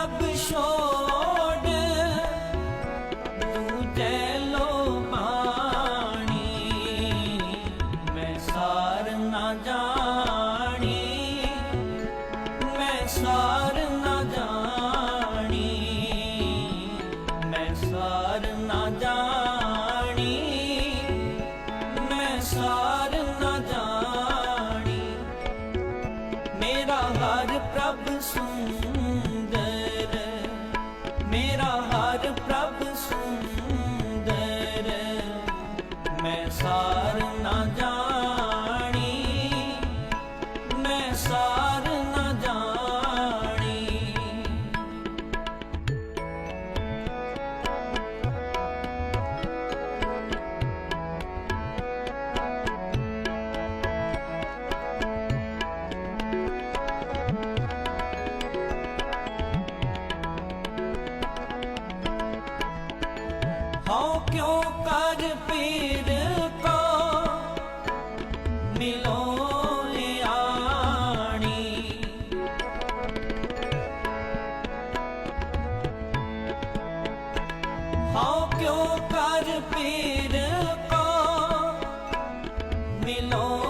ਪ੍ਰਭ ਛੋੜ। ਦੂਜੇ ਲੋ ਪਾਣੀ, ਮੈਂ ਸਾਰ ਨਾ ਜਾਣੀ। ਮੈਂ ਸਾਰ ਨਾ ਜਾਣੀ। ਮੈਂ ਸਾਰ ਨਾ ਜਾਣੀ। ਮੈਂ ਸਾਰ ਨਾ ਜਾਣੀ। ਮੇਰਾ ਹਰ ਪ੍ਰਭ ਸੁੰਦਰ ਸਾਰ ਨਾ ਜਾਣੀ ਮੈਂ ਸਾਰ ਨਾ ਜਾਣੀ। ਹਉ ਕਿਉਂ ਕਰ ਪੀੜ ਹਉ ਕਰ ਪੀਰ ਕੋ? ਮਿਲੋ